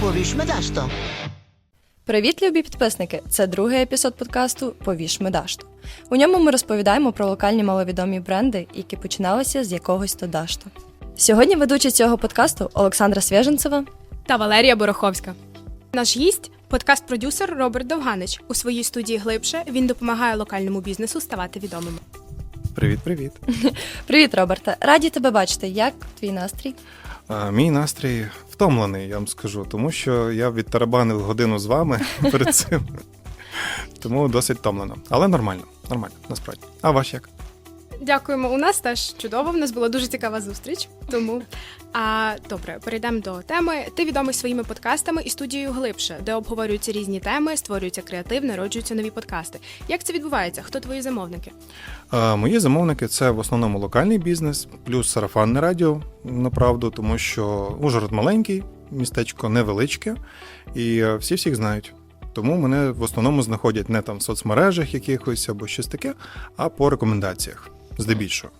Dasz to. Привіт, любі підписники! Це другий епізод подкасту Повіш Медашту. У ньому ми розповідаємо про локальні маловідомі бренди, які починалися з якогось то дашту. Сьогодні ведуча цього подкасту Олександра Свєженцева. та Валерія Бороховська. Наш гість подкаст-продюсер Роберт Довганич. У своїй студії глибше він допомагає локальному бізнесу ставати відомим. Привіт, привіт. Привіт, Роберте! Раді тебе бачити. Як твій настрій? Мій настрій втомлений, я вам скажу, тому що я відтарабанив годину з вами перед цим. Тому досить втомлено. Але нормально, нормально, насправді. А ваш як? Дякуємо. У нас теж чудово. В нас була дуже цікава зустріч. Тому а добре, перейдемо до теми. Ти відомий своїми подкастами і студією глибше, де обговорюються різні теми, створюється креатив, народжуються нові подкасти. Як це відбувається? Хто твої замовники? А, мої замовники це в основному локальний бізнес, плюс сарафанне радіо, направду, тому що Ужгород маленький, містечко невеличке, і е, всі всіх знають. Тому мене в основному знаходять не там в соцмережах якихось або щось таке, а по рекомендаціях, здебільшого.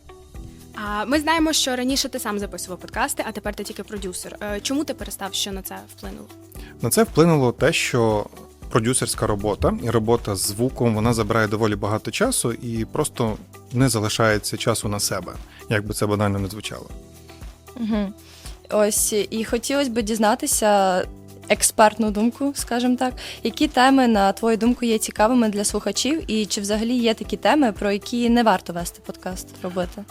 А ми знаємо, що раніше ти сам записував подкасти, а тепер ти тільки продюсер. Е, Чому ти перестав, що на це вплинуло? На це вплинуло те, що продюсерська робота і робота з звуком вона забирає доволі багато часу і просто не залишається часу на себе, як би це банально не звучало. Угу. Ось і хотілося б дізнатися експертну думку, скажімо так, які теми, на твою думку, є цікавими для слухачів, і чи взагалі є такі теми, про які не варто вести подкаст робити?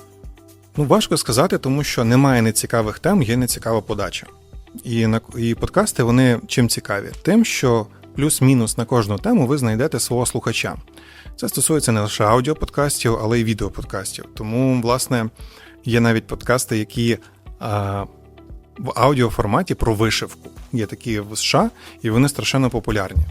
Ну важко сказати, тому що немає нецікавих тем, є нецікава подача. І на і подкасти вони чим цікаві? Тим, що плюс-мінус на кожну тему ви знайдете свого слухача. Це стосується не лише аудіоподкастів, але й відеоподкастів. Тому, власне, є навіть подкасти, які а, в аудіоформаті про вишивку. Є такі в США, і вони страшенно популярні.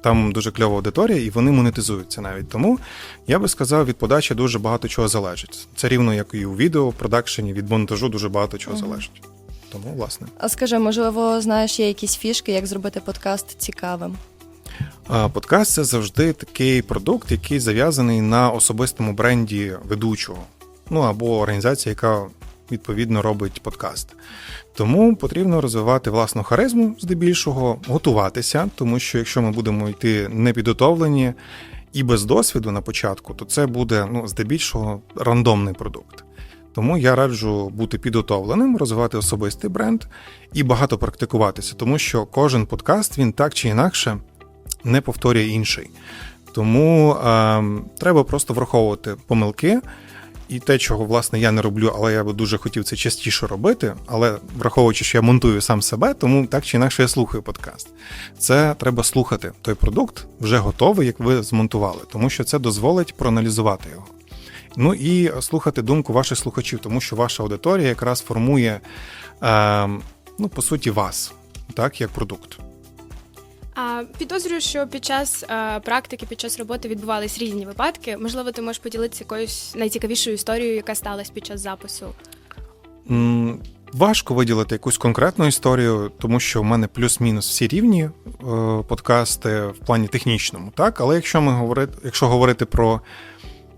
Там дуже кльова аудиторія, і вони монетизуються навіть. Тому я би сказав, від подачі дуже багато чого залежить. Це рівно як і у відео, продакшені, від монтажу дуже багато чого залежить. Тому, власне. А скажи, можливо, знаєш, є якісь фішки, як зробити подкаст цікавим? Подкаст це завжди такий продукт, який зав'язаний на особистому бренді ведучого, ну або організації, яка відповідно робить подкаст. Тому потрібно розвивати власну харизму здебільшого, готуватися, тому що якщо ми будемо йти непідготовлені і без досвіду на початку, то це буде ну, здебільшого рандомний продукт. Тому я раджу бути підготовленим, розвивати особистий бренд і багато практикуватися, тому що кожен подкаст він так чи інакше не повторює інший. Тому е, треба просто враховувати помилки і те, чого власне я не роблю, але я би дуже хотів це частіше робити. Але враховуючи, що я монтую сам себе, тому так чи інакше я слухаю подкаст. Це треба слухати. Той продукт вже готовий, як ви змонтували, тому що це дозволить проаналізувати його. Ну і слухати думку ваших слухачів, тому що ваша аудиторія якраз формує, е, ну, по суті, вас, так, як продукт. А підозрюю, що під час е, практики, під час роботи відбувались різні випадки. Можливо, ти можеш поділитися якоюсь найцікавішою історією, яка сталася під час запису. М, Важко виділити якусь конкретну історію, тому що в мене плюс-мінус всі рівні е, подкасти в плані технічному, так? Але якщо ми говорити, якщо говорити про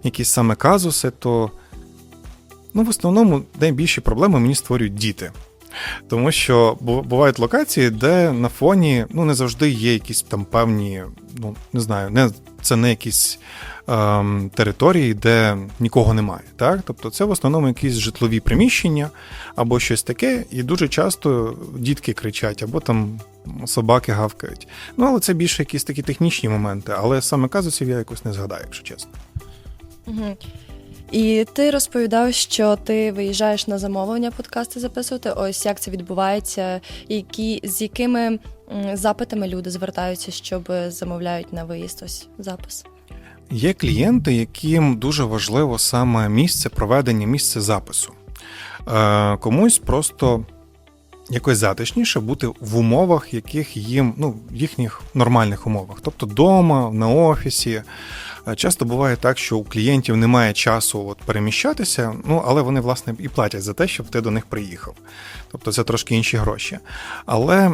якісь саме казуси, то ну, в основному найбільші проблеми мені створюють діти. Тому що бувають локації, де на фоні ну, не завжди є якісь там певні, ну не знаю, не, це не якісь ем, території, де нікого немає. Так? Тобто це в основному якісь житлові приміщення або щось таке, і дуже часто дітки кричать, або там собаки гавкають. Ну, але це більше якісь такі технічні моменти, але саме казусів я якось не згадаю, якщо чесно. Угу. І ти розповідав, що ти виїжджаєш на замовлення подкасти записувати. Ось як це відбувається, які з якими запитами люди звертаються, щоб замовляють на виїзд ось запис. Є клієнти, яким дуже важливо саме місце проведення, місце запису. Е, комусь просто якось затишніше бути в умовах, яких їм, ну, в їхніх нормальних умовах, тобто вдома, на офісі. Е, Часто буває так, що у клієнтів немає часу от переміщатися, ну але вони власне і платять за те, щоб ти до них приїхав. Тобто це трошки інші гроші. Але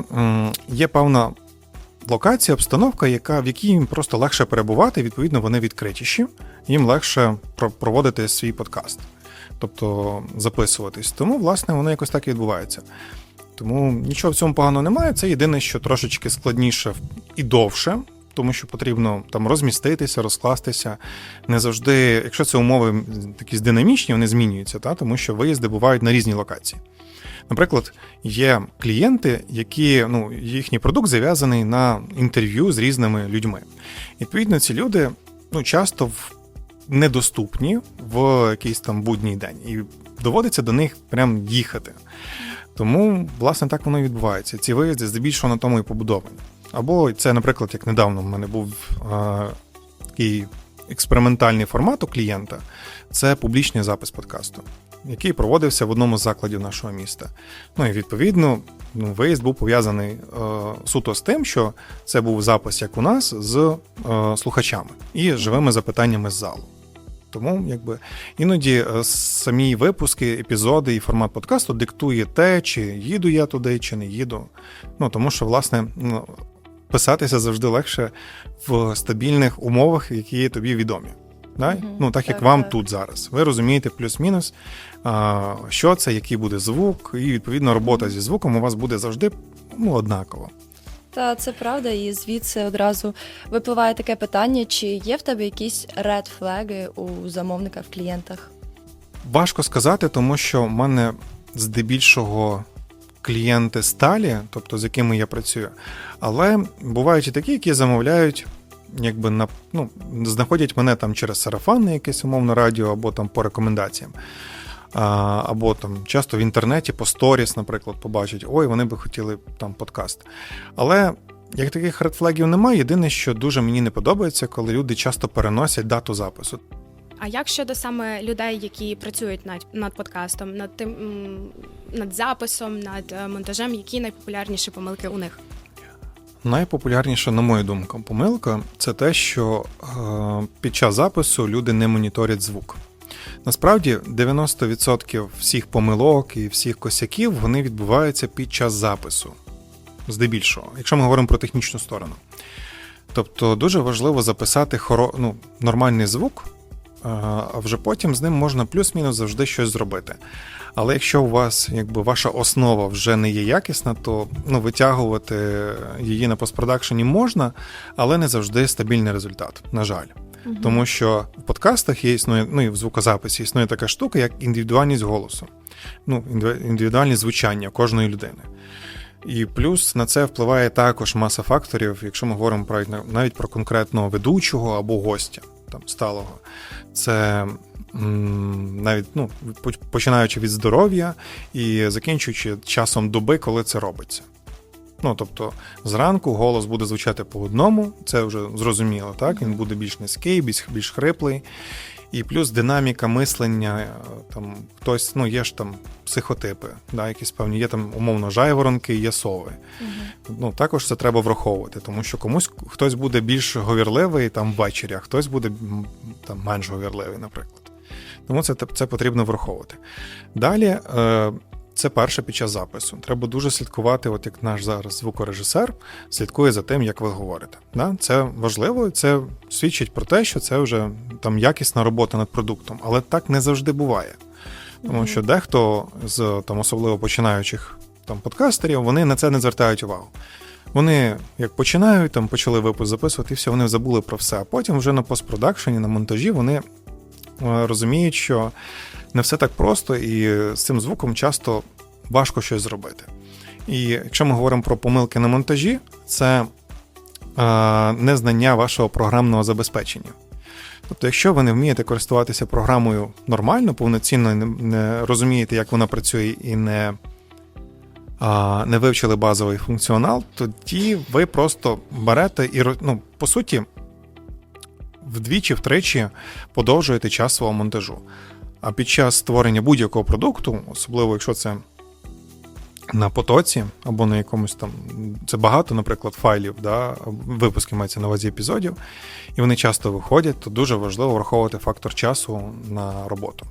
є певна локація, обстановка, яка, в якій їм просто легше перебувати, відповідно, вони відкритіші, їм легше про- проводити свій подкаст, тобто записуватись. Тому, власне, воно якось так і відбувається. Тому нічого в цьому поганого немає. Це єдине, що трошечки складніше і довше, тому що потрібно там розміститися, розкластися. Не завжди, якщо це умови якісь динамічні, вони змінюються, та? тому що виїзди бувають на різні локації. Наприклад, є клієнти, які ну, їхній продукт зав'язаний на інтерв'ю з різними людьми. Відповідно, ці люди ну, часто недоступні в якийсь там будній день, і доводиться до них прям їхати. Тому, власне, так воно і відбувається. Ці виїзди здебільшого на тому і побудовані. Або це, наприклад, як недавно в мене був е, такий експериментальний формат у клієнта це публічний запис подкасту, який проводився в одному з закладів нашого міста. Ну і відповідно, ну, виїзд був пов'язаний е, суто з тим, що це був запис як у нас з е, слухачами і живими запитаннями з залу. Тому якби іноді самі випуски, епізоди і формат подкасту диктує те, чи їду я туди, чи не їду. Ну тому що, власне, ну, писатися завжди легше в стабільних умовах, які тобі відомі. Да? Мгм, Ну, так як так, вам так. тут зараз. Ви розумієте плюс-мінус, що це, який буде звук, і відповідно робота зі звуком у вас буде завжди ну, однакова. Та це правда, і звідси одразу випливає таке питання: чи є в тебе якісь ред флаги у замовниках, в клієнтах? Важко сказати, тому що в мене здебільшого клієнти сталі, тобто з якими я працюю, але бувають і такі, які замовляють, якби на ну, знаходять мене там через сарафанне якесь умовно радіо, або там по рекомендаціям. Або там часто в інтернеті по сторіс, наприклад, побачать, ой, вони би хотіли там подкаст. Але як таких редфлегів немає, єдине, що дуже мені не подобається, коли люди часто переносять дату запису. А як щодо саме людей, які працюють над, над подкастом, над тим над записом, над е, монтажем, які найпопулярніші помилки у них? Найпопулярніша, на мою думку, помилка це те, що е, під час запису люди не моніторять звук. Насправді 90% всіх помилок і всіх косяків вони відбуваються під час запису, здебільшого, якщо ми говоримо про технічну сторону. Тобто дуже важливо записати хоро... ну, нормальний звук, а вже потім з ним можна плюс-мінус завжди щось зробити. Але якщо у вас якби ваша основа вже не є якісна, то ну, витягувати її на постпродакшені можна, але не завжди стабільний результат, на жаль. Тому що в подкастах є існує, ну і в звукозаписі існує така штука, як індивідуальність голосу, ну, індиві- індивідуальність звучання кожної людини. І плюс на це впливає також маса факторів, якщо ми говоримо про навіть про конкретного ведучого або гостя там сталого. Це навіть ну, починаючи від здоров'я і закінчуючи часом доби, коли це робиться. Ну, тобто, зранку голос буде звучати по одному, це вже зрозуміло, так? Він буде більш низький, більш, більш хриплий. І плюс динаміка мислення, е, там хтось, ну є ж там психотипи, да, якісь певні, є там умовно жайворонки, є сови. Ну, також це треба враховувати, тому що комусь хтось буде більш говірливий там ввечері, а хтось буде там менш говірливий, наприклад. Тому це, це потрібно враховувати. Далі, е, це перше під час запису. Треба дуже слідкувати, от як наш зараз звукорежисер слідкує за тим, як ви говорите. Да? Це важливо, це свідчить про те, що це вже там якісна робота над продуктом, але так не завжди буває. Тому що дехто з там особливо починаючих там подкастерів, вони на це не звертають увагу. Вони як починають, там почали випуск записувати, і все, вони забули про все. А потім вже на постпродакшені, на монтажі вони е, розуміють, що не все так просто, і з цим звуком часто важко щось зробити. І якщо ми говоримо про помилки на монтажі, це е, незнання вашого програмного забезпечення. Тобто, якщо ви не вмієте користуватися програмою нормально, повноцінно не, не розумієте, як вона працює, і не, а, не вивчили базовий функціонал, тоді ви просто берете і ну, по суті вдвічі-втричі подовжуєте час свого монтажу. А під час створення будь-якого продукту, особливо якщо це на потоці або на якомусь там, це багато, наприклад, файлів, да, випуски мається на увазі епізодів, і вони часто виходять, то дуже важливо враховувати фактор часу на роботу.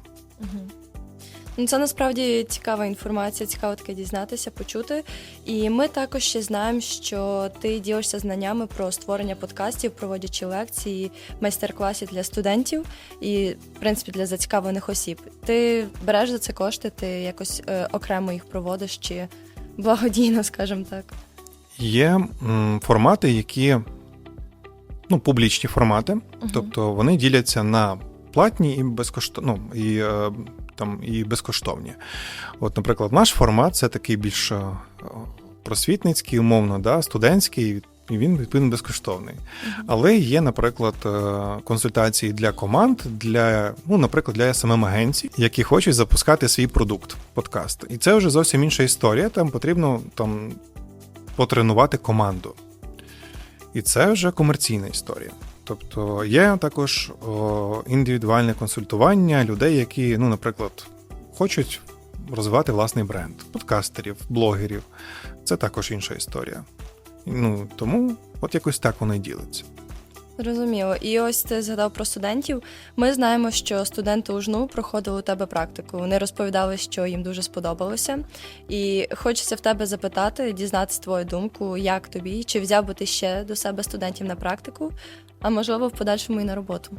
Ну, це насправді цікава інформація, цікаво таке дізнатися, почути. І ми також ще знаємо, що ти ділишся знаннями про створення подкастів, проводячи лекції, майстер-класи для студентів і, в принципі, для зацікавлених осіб. Ти береш за це кошти, ти якось е, окремо їх проводиш, чи благодійно, скажімо так. Є м, формати, які ну, публічні формати, тобто вони діляться на платні і безкоштовні, ну, і, е, там, і безкоштовні. От, наприклад, наш формат це такий більш е, просвітницький, умовно, да, студентський, і він відповідно безкоштовний. Але є, наприклад, е, консультації для команд, для, ну, наприклад, для смм агенцій, які хочуть запускати свій продукт, подкаст. І це вже зовсім інша історія. Там потрібно там потренувати команду. І це вже комерційна історія. Тобто є також індивідуальне консультування людей, які, ну, наприклад, хочуть розвивати власний бренд, подкастерів, блогерів. Це також інша історія. Ну, тому от якось так воно і ділиться. Зрозуміло. І ось ти згадав про студентів. Ми знаємо, що студенти УЖНУ проходили у тебе практику. Вони розповідали, що їм дуже сподобалося. І хочеться в тебе запитати, дізнатися твою думку, як тобі, чи взяв би ти ще до себе студентів на практику, а можливо, в подальшому і на роботу.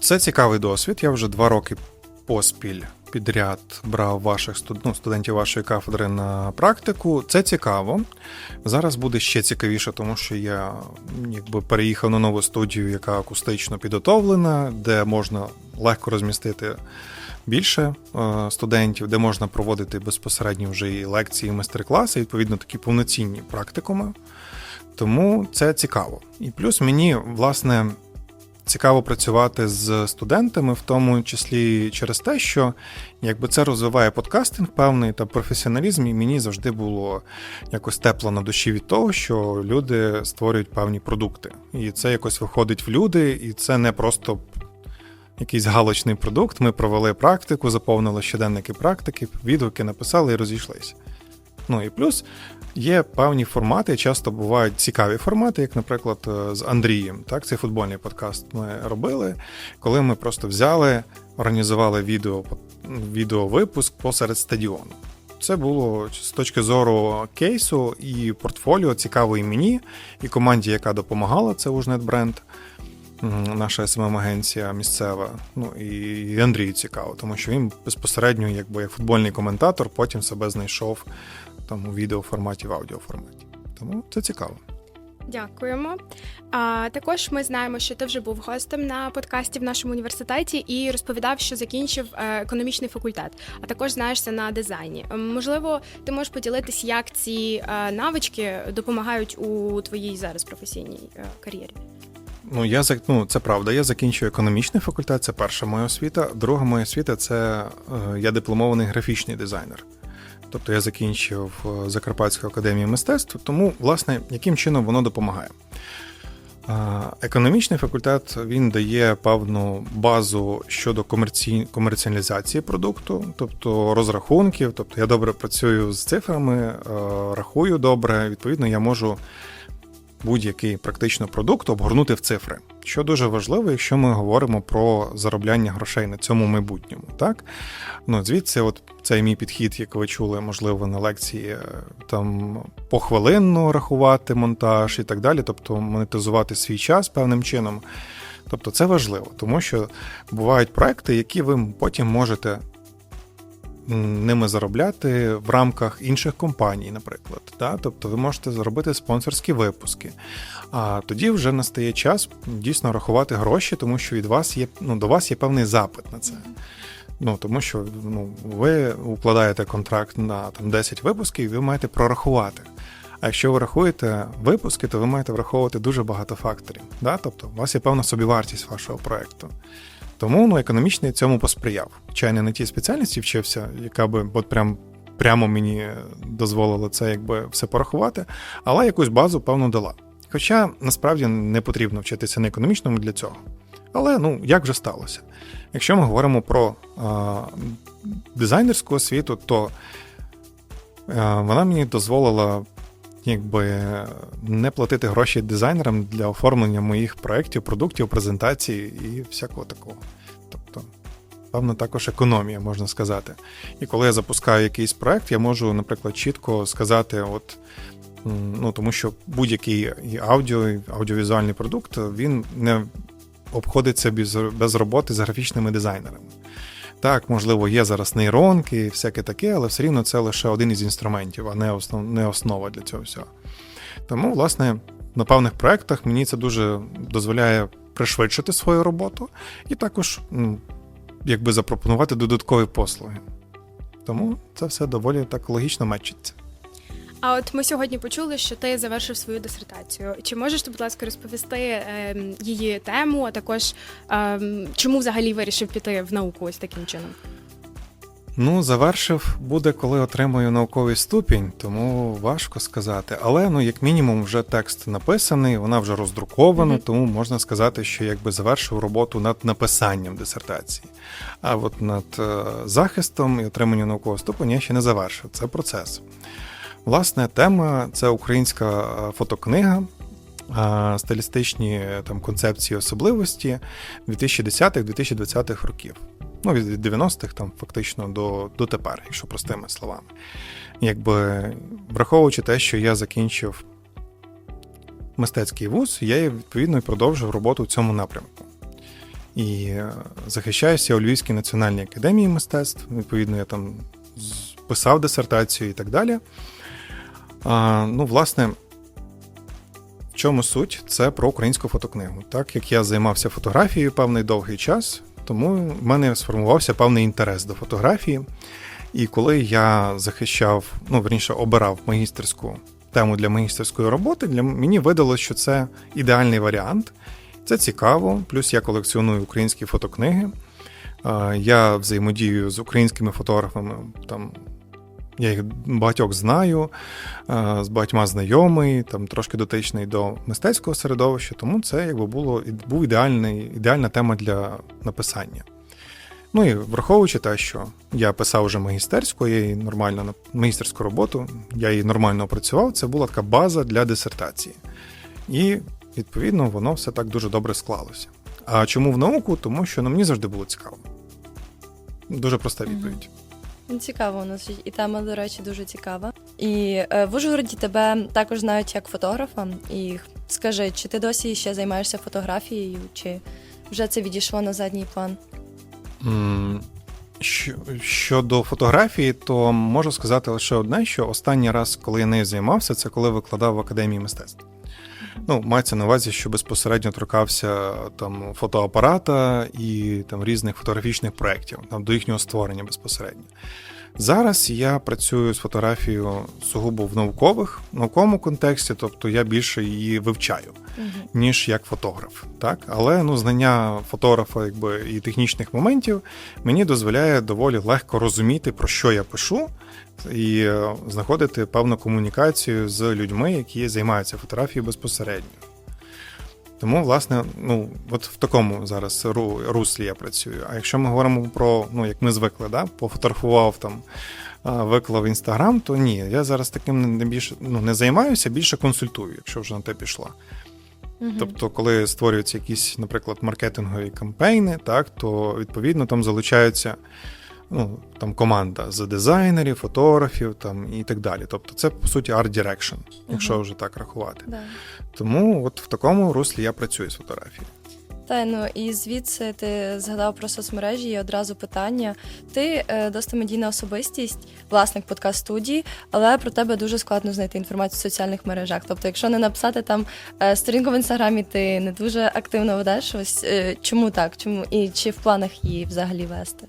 Це цікавий досвід. Я вже два роки поспіль підряд брав ваших ну, студентів вашої кафедри на практику. Це цікаво. Зараз буде ще цікавіше, тому що я якби переїхав на нову студію, яка акустично підготовлена, де можна легко розмістити більше студентів, де можна проводити безпосередньо вже і лекції, і майстер-класи, відповідно, такі повноцінні практикуми. Тому це цікаво. І плюс мені, власне, цікаво працювати з студентами, в тому числі через те, що якби це розвиває подкастинг певний та професіоналізм, і мені завжди було якось тепло на душі від того, що люди створюють певні продукти. І це якось виходить в люди, і це не просто. Якийсь галочний продукт. Ми провели практику, заповнили щоденники практики, відгуки написали і розійшлися. Ну і плюс є певні формати, часто бувають цікаві формати, як, наприклад, е, з Андрієм. Так, цей футбольний подкаст ми робили, коли ми просто взяли, організували відео, відеовипуск посеред стадіону. Це було з точки зору кейсу і портфоліо цікаво і мені, і команді, яка допомагала, це Ужнет бренд, наша смм агенція місцева. Ну і Андрію цікаво, тому що він безпосередньо, якби як футбольний коментатор, потім себе знайшов там у відеоформаті, в аудіоформаті. Тому це цікаво. Дякуємо. А також ми знаємо, що ти вже був гостем на подкасті в нашому університеті і розповідав, що закінчив е, економічний факультет, а також знаєшся на дизайні. Можливо, ти можеш поділитись, як ці е, навички допомагають у твоїй зараз професійній е, кар'єрі. Ну, я ну, це правда. Я закінчую економічний факультет, це перша моя освіта. Друга моя освіта це я дипломований графічний дизайнер. Тобто я закінчив е, Закарпатську академію мистецтв, тому, власне, яким чином воно допомагає. Е, Економічний факультет він дає певну базу щодо комерці... комерціалізації продукту, тобто розрахунків. Тобто я добре працюю з цифрами, е, рахую добре. Відповідно, я можу будь-який практично продукт обгорнути в цифри, що дуже важливо, якщо ми говоримо про заробляння грошей на цьому майбутньому. Так ну звідси, от цей мій підхід, як ви чули, можливо, на лекції е, там похвилинно рахувати монтаж і так далі, тобто монетизувати свій час певним чином. Тобто це важливо, тому що бувають проекти, які ви потім можете ними заробляти в рамках інших компаній, наприклад. Да? Тобто ви можете зробити спонсорські випуски. А тоді вже настає час дійсно рахувати гроші, тому що від вас є ну, до вас є певний запит на це. Ну тому що ну, ви укладаєте контракт на там 10 випусків, і ви маєте прорахувати. А якщо ви рахуєте випуски, то ви маєте враховувати дуже багато факторів. Да? Тобто, у вас є певна собівартість вашого проекту. Тому ну, економічний цьому посприяв. Я не на тій спеціальності вчився, яка би от прям, прямо мені дозволила це якби все порахувати, але якусь базу певно дала. Хоча насправді не потрібно вчитися на економічному для цього. Але ну як вже сталося? Якщо ми говоримо про а, дизайнерську освіту, то а, вона мені дозволила якби не платити гроші дизайнерам для оформлення моїх проєктів, продуктів, презентацій і всякого такого. Тобто, певно, також економія, можна сказати. І коли я запускаю якийсь проєкт, я можу, наприклад, чітко сказати, от. Ну, тому що будь-який і аудіо, і аудіовізуальний продукт він не обходиться без, роботи з графічними дизайнерами. Так, можливо, є зараз нейронки і всяке таке, але все рівно це лише один із інструментів, а не, основ, не основа для цього всього. Тому, власне, на певних проєктах мені це дуже дозволяє пришвидшити свою роботу і також ну, якби запропонувати додаткові послуги. Тому це все доволі так логічно мечиться. А от ми сьогодні почули, що ти завершив свою дисертацію. Чи можеш ти, будь ласка, розповісти ем, її тему, а також ем, чому взагалі вирішив піти в науку ось таким чином? Ну, завершив буде, коли отримаю науковий ступінь, тому важко сказати. Але ну, як мінімум, вже текст написаний, вона вже роздрукована, Мгм. тому можна сказати, що якби завершив роботу над написанням дисертації. А от над е, захистом і отриманням наукового ступеня я ще не завершив. Це процес. Власне, тема це українська е, фотокнига. е, Стилістичні е, там концепції особливості 2010-2020 років ну, від 90-х там фактично до, до тепер, якщо простими словами. Якби враховуючи те, що я закінчив мистецький вуз, я відповідно і продовжив роботу в цьому напрямку. І захищаюся у Львівській національній академії мистецтв. Відповідно, я там писав дисертацію і так далі. А, ну, власне, в чому суть? Це про українську фотокнигу. Так як я займався фотографією певний довгий час, тому в мене сформувався певний інтерес до фотографії. І коли я захищав, ну верніше, обирав магістерську тему для магістерської роботи, для мені видалося, що це ідеальний варіант. Це цікаво. Плюс я колекціоную українські фотокниги. Я взаємодію з українськими фотографами. Там я їх багатьох знаю, е, з багатьма знайомий, там трошки дотичний до мистецького середовища, тому це якби було був ідеальний, ідеальна тема для написання. Ну і враховуючи те, що я писав вже магістерську, я її нормально магістерську роботу, я її нормально опрацював, це була така база для дисертації. І відповідно воно все так дуже добре склалося. А чому в науку? Тому що ну, мені завжди було цікаво. Дуже проста відповідь. Цікаво у нас і тема, до речі, дуже цікава. І е, в Ужгороді тебе також знають як фотографа. І скажи, чи ти досі ще займаєшся фотографією, чи вже це відійшло на задній план? Що, щодо фотографії, то можу сказати лише одне: що останній раз, коли я нею займався, це коли викладав в академії мистецтв. Ну, мається на увазі, що безпосередньо торкався там фотоапарата і там різних фотографічних проєктів, там до їхнього створення безпосередньо. Зараз я працюю з фотографією сугубо в наукових, науковому контексті, тобто я більше її вивчаю ніж як фотограф. Так? Але ну, знання фотографа якби, і технічних моментів мені дозволяє доволі легко розуміти, про що я пишу, і е, знаходити певну комунікацію з людьми, які займаються фотографією безпосередньо. Тому, власне, ну, от в такому зараз руслі я працюю. А якщо ми говоримо про, ну, як ми звикли, да, пофотографував там, виклав інстаграм, то ні, я зараз таким не більше ну, не займаюся, більше консультую, якщо вже на те пішло. Мгм. Тобто, коли створюються якісь, наприклад, маркетингові кампейни, так, то відповідно там залучаються ну, там, команда з дизайнерів, фотографів там, і так далі. Тобто, це по суті art direction, якщо Мгм. вже так рахувати. Да. Тому от в такому руслі я працюю з фотографією. Та ну і звідси ти згадав про соцмережі і одразу питання. Ти е, досить медійна особистість, власник подкаст-студії, але про тебе дуже складно знайти інформацію в соціальних мережах. Тобто, якщо не написати там е, сторінку в інстаграмі, ти не дуже активно ведеш. Ось е, чому так? Чому і чи в планах її взагалі вести?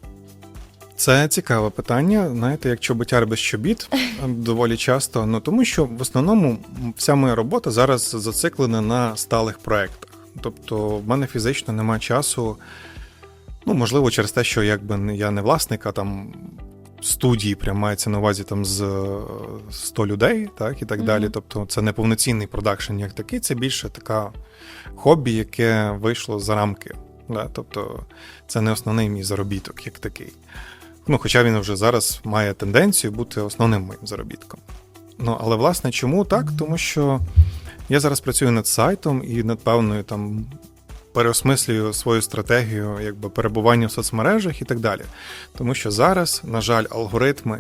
Це цікаве питання, знаєте, як чоботяр без чобіт доволі часто. Ну тому що в основному вся моя робота зараз зациклена на сталих проєктах. Тобто, в мене фізично немає часу. Ну, можливо, через те, що якби я не власник, а там студії прям мається на увазі там з е, 100 людей, так і так Мгм. далі. Тобто, це не повноцінний продакшн як такий, це більше така хобі, яке вийшло за рамки. Да? Тобто, це не основний мій заробіток як такий. Ну, хоча він вже зараз має тенденцію бути основним моїм заробітком. Ну, але власне чому так? Тому що я зараз працюю над сайтом і над певною там переосмислюю свою стратегію якби перебування в соцмережах і так далі. Тому що зараз, на жаль, алгоритми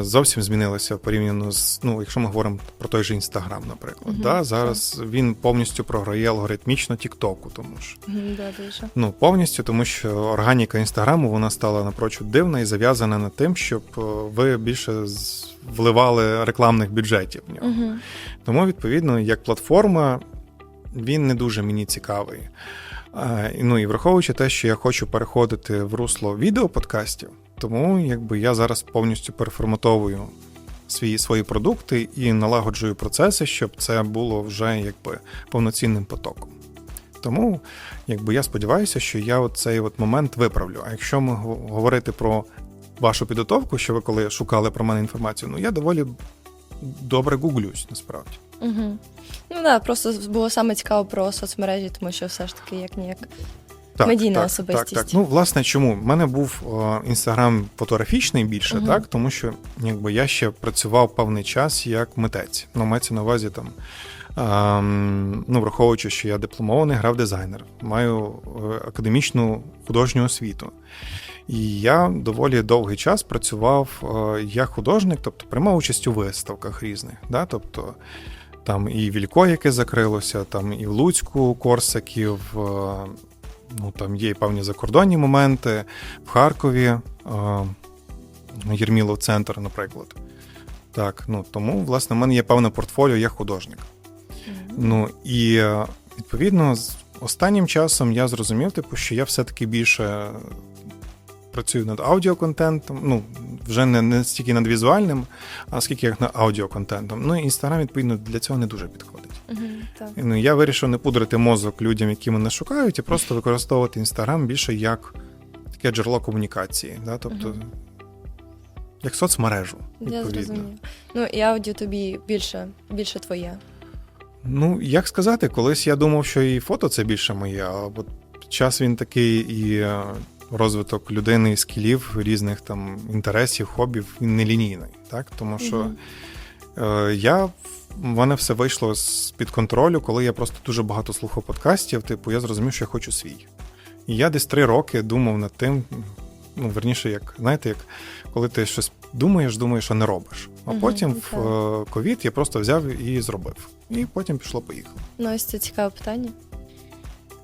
зовсім змінилася порівняно з, ну, якщо ми говоримо про той же Інстаграм, наприклад. Да? Зараз він повністю програє алгоритмічно Тіктоку, тому що. Да, дуже. Ну, повністю, тому що органіка інстаграму вона стала напрочуд дивна і зав'язана над тим, щоб е, ви більше вливали рекламних бюджетів в нього. Угу. Тому, відповідно, як платформа, він не дуже мені цікавий. Ну і враховуючи те, що я хочу переходити в русло відеоподкастів, тому якби я зараз повністю переформатовую свої, свої продукти і налагоджую процеси, щоб це було вже якби повноцінним потоком. Тому якби я сподіваюся, що я цей от момент виправлю. А якщо ми говорити про вашу підготовку, що ви коли шукали про мене інформацію, ну я доволі добре гуглюсь насправді. Угу. Ну да, просто було саме цікаво про соцмережі, тому що все ж таки як ніяк. Медійна особистість. Так, так. Ну, власне, чому? У мене був інстаграм фотографічний більше, Мгм. так, тому що якби я ще працював певний час як митець. Ну, мається на увазі там. ем, ну, враховуючи, що я дипломований граф-дизайнер, маю е, академічну художню освіту. І я доволі довгий час працював е, як художник, тобто приймав участь у виставках різних. Да? Тобто там і Вілько, яке закрилося, там і в Луцьку Корсаків, е, ну там є і певні закордонні моменти, в Харкові, е, Єрмілов центр, наприклад. Так, ну тому, власне, в мене є певне портфоліо як художник. Ну і е, відповідно, з останнім часом я зрозумів, типу, що я все-таки більше працюю над аудіоконтентом. Ну, вже не, не стільки над візуальним, а скільки як над аудіоконтентом. Ну і інстаграм, відповідно, для цього не дуже підходить. Так. Ну, я вирішив не пудрити мозок людям, які мене шукають, і просто використовувати інстаграм більше як таке джерело комунікації. Да? Тобто, як соцмережу. Я Відповідно. зрозуміла. Ну і аудіо тобі більше, більше твоє. Ну, як сказати, колись я думав, що і фото це більше моє, а от час він такий і е, розвиток людини, і скілів, різних там інтересів, хобів, він нелінійний. Так? Тому що Мгм. е, я в мене все вийшло з під контролю, коли я просто дуже багато слухав подкастів. Типу, я зрозумів, що я хочу свій. І я десь три роки думав над тим. Ну, верніше, як знаєте, як коли ти щось думаєш, думаєш, а не робиш. А Мгм, потім так. в е, ковід я просто взяв і зробив. І потім пішло поїхало. Ну, ось це цікаве питання.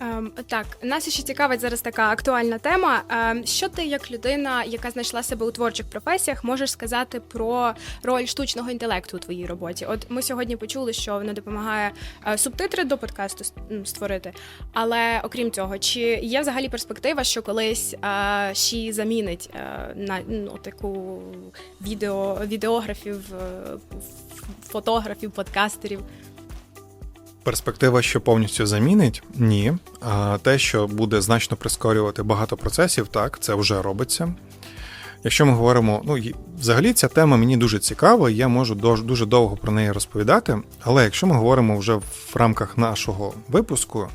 Ем, так, нас ще цікавить зараз така актуальна тема. Ем, що ти, як людина, яка знайшла себе у творчих професіях, можеш сказати про роль штучного інтелекту у твоїй роботі? От ми сьогодні почули, що воно допомагає е, субтитри до подкасту створити. Але окрім цього, чи є взагалі перспектива, що колись ще замінить е, на ну, таку відео, відеографів, е, фотографів, подкастерів? Перспектива, що повністю замінить, ні. А те, що буде значно прискорювати багато процесів, так, це вже робиться. Якщо ми говоримо, ну взагалі ця тема мені дуже цікава, і я можу дуже довго про неї розповідати. Але якщо ми говоримо вже в рамках нашого випуску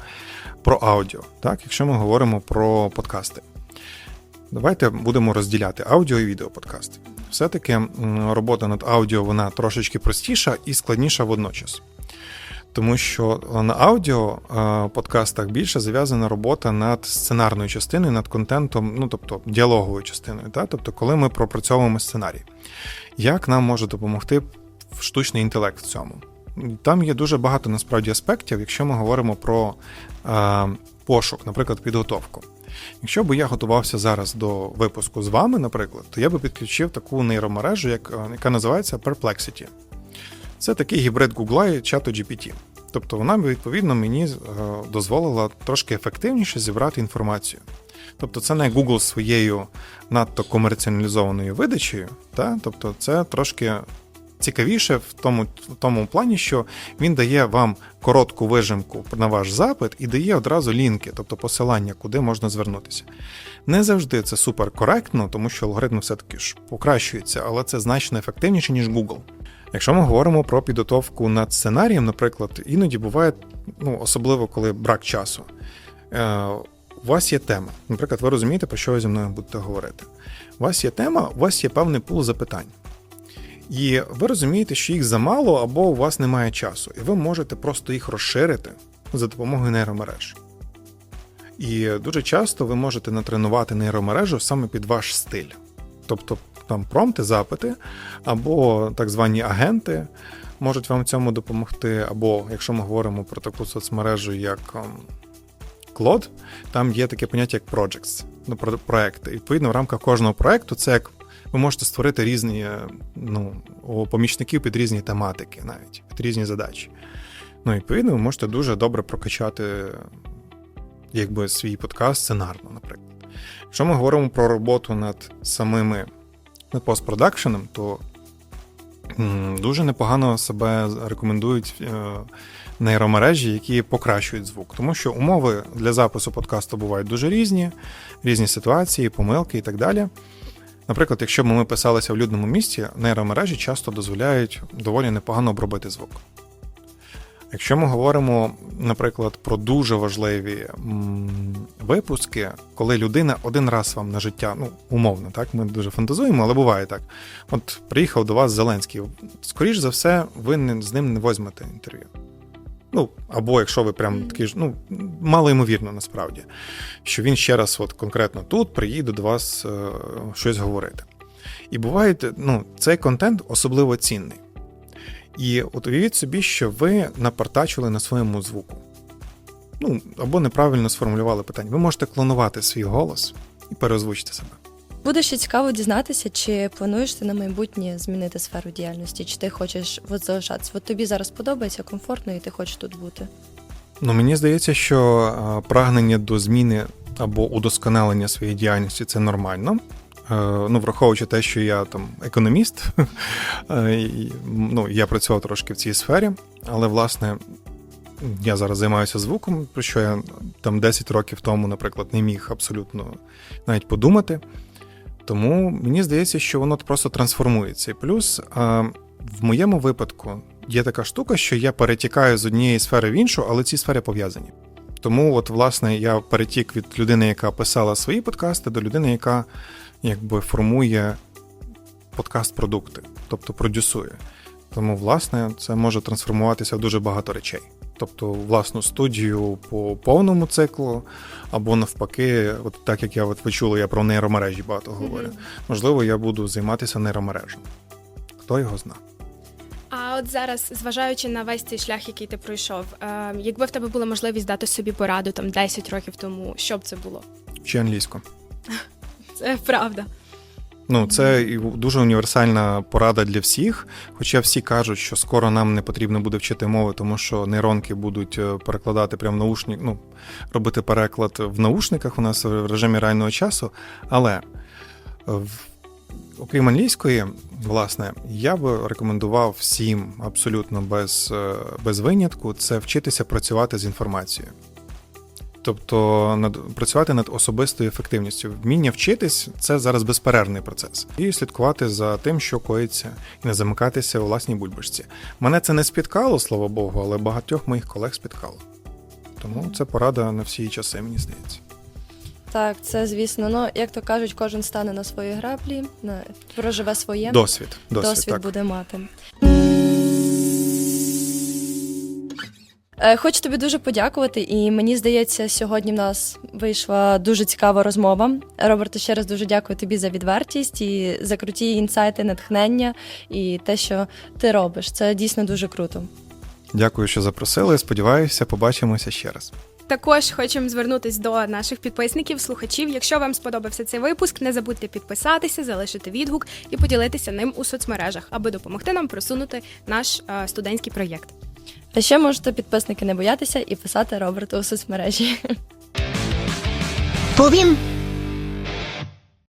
про аудіо, так, якщо ми говоримо про подкасти, давайте будемо розділяти аудіо і відеоподкасти. Все-таки робота над аудіо вона трошечки простіша і складніша водночас. Тому що на аудіо е, подкастах більше зав'язана робота над сценарною частиною, над контентом, ну тобто діалоговою частиною. Та? Тобто, коли ми пропрацьовуємо сценарій, як нам може допомогти штучний інтелект в цьому? Там є дуже багато насправді аспектів, якщо ми говоримо про е, пошук, наприклад, підготовку. Якщо б я готувався зараз до випуску з вами, наприклад, то я би підключив таку нейромережу, як, е, яка називається Perplexity. Це такий гібрид Google і чату GPT. Тобто вона відповідно мені е, дозволила трошки ефективніше зібрати інформацію. Тобто це не Google своєю надто комерціалізованою видачею, та? тобто це трошки цікавіше в тому, в тому плані, що він дає вам коротку вижимку на ваш запит і дає одразу лінки, тобто посилання, куди можна звернутися. Не завжди це супер коректно, тому що алгоритм все-таки ж покращується, але це значно ефективніше, ніж Google. Якщо ми говоримо про підготовку над сценарієм, наприклад, іноді буває, ну особливо коли брак часу. Е, у вас є тема. Наприклад, ви розумієте, про що ви зі мною будете говорити. У вас є тема, у вас є певний пул запитань. І ви розумієте, що їх замало або у вас немає часу, і ви можете просто їх розширити за допомогою нейромереж. І дуже часто ви можете натренувати нейромережу саме під ваш стиль. Тобто, там промти, запити, або так звані агенти можуть вам цьому допомогти. Або якщо ми говоримо про таку соцмережу, як ем, Клод, там є таке поняття як projects, ну, про- проекти. І відповідно, в рамках кожного проекту це як ви можете створити різні е, ну, помічників під різні тематики, навіть під різні задачі. Ну, відповідно, ви можете дуже добре прокачати якби, свій подкаст сценарно, наприклад. Якщо ми говоримо про роботу над самими над постпродакшеном, то дуже непогано себе рекомендують е, нейромережі, які покращують звук. Тому що умови для запису подкасту бувають дуже різні, різні ситуації, помилки і так далі. Наприклад, якщо б ми писалися в людному місці, нейромережі часто дозволяють доволі непогано обробити звук. Якщо ми говоримо, наприклад, про дуже важливі випуски, коли людина один раз вам на життя, ну умовно, так ми дуже фантазуємо, але буває так. От приїхав до вас Зеленський. Скоріш за все, ви не, з ним не возьмете інтерв'ю. Ну, або якщо ви прям такі ж, ну, мало ймовірно насправді, що він ще раз, от конкретно тут, приїде до вас е, щось говорити. І буває, ну, цей контент особливо цінний. І от уявіть собі, що ви напартачили на своєму звуку. Ну, або неправильно сформулювали питання. Ви можете клонувати свій голос і переозвучити себе. Буде ще цікаво дізнатися, чи плануєш ти на майбутнє змінити сферу діяльності, чи ти хочеш от залишатися. От тобі зараз подобається комфортно, і ти хочеш тут бути. Ну, мені здається, що е, прагнення до зміни або удосконалення своєї діяльності це нормально. Е, Ну, враховуючи те, що я там економіст, е, ну, я працював трошки в цій сфері, але власне я зараз займаюся звуком, про що я там 10 років тому, наприклад, не міг абсолютно навіть подумати. Тому мені здається, що воно просто трансформується. І плюс е, в моєму випадку є така штука, що я перетікаю з однієї сфери в іншу, але ці сфери пов'язані. Тому, от, власне, я перетік від людини, яка писала свої подкасти, до людини, яка якби формує подкаст-продукти, тобто продюсує. Тому, власне, це може трансформуватися в дуже багато речей. Тобто, власну студію по повному циклу, або навпаки, от так як я от ви чули, я про нейромережі багато говорю. Можливо, я буду займатися нейромережами. Хто його знає? А от зараз, зважаючи на весь цей шлях, який ти пройшов, е, якби в тебе була можливість дати собі пораду там 10 років тому, що б це було? Чи англійську? Це правда. Ну, це дуже універсальна порада для всіх. Хоча всі кажуть, що скоро нам не потрібно буде вчити мови, тому що нейронки будуть е, перекладати прямо наушник, ну, робити переклад в наушниках у нас в режимі реального часу. Але е, в- окрім англійської, власне, я би рекомендував всім абсолютно без, е, без винятку це вчитися працювати з інформацією. Тобто над працювати над особистою ефективністю. Вміння вчитись це зараз безперервний процес. І слідкувати за тим, що коїться, і не замикатися у власній бульбашці. Мене це не спіткало, слава Богу, але багатьох моїх колег спіткало. Тому це порада на всі часи, мені здається. Так, це звісно. Ну як то кажуть, кожен стане на свої граблі, проживе своє Досвід. Досвід, досвід так. буде мати. Хочу тобі дуже подякувати, і мені здається, сьогодні в нас вийшла дуже цікава розмова. Роберте, ще раз дуже дякую тобі за відвертість і за круті інсайти, натхнення і те, що ти робиш. Це дійсно дуже круто. Дякую, що запросили. Сподіваюся, побачимося ще раз. Також хочемо звернутися до наших підписників, слухачів. Якщо вам сподобався цей випуск, не забудьте підписатися, залишити відгук і поділитися ним у соцмережах, аби допомогти нам просунути наш е, студентський проєкт. А ще можете підписники не боятися і писати Роберту у соцмережі. Повім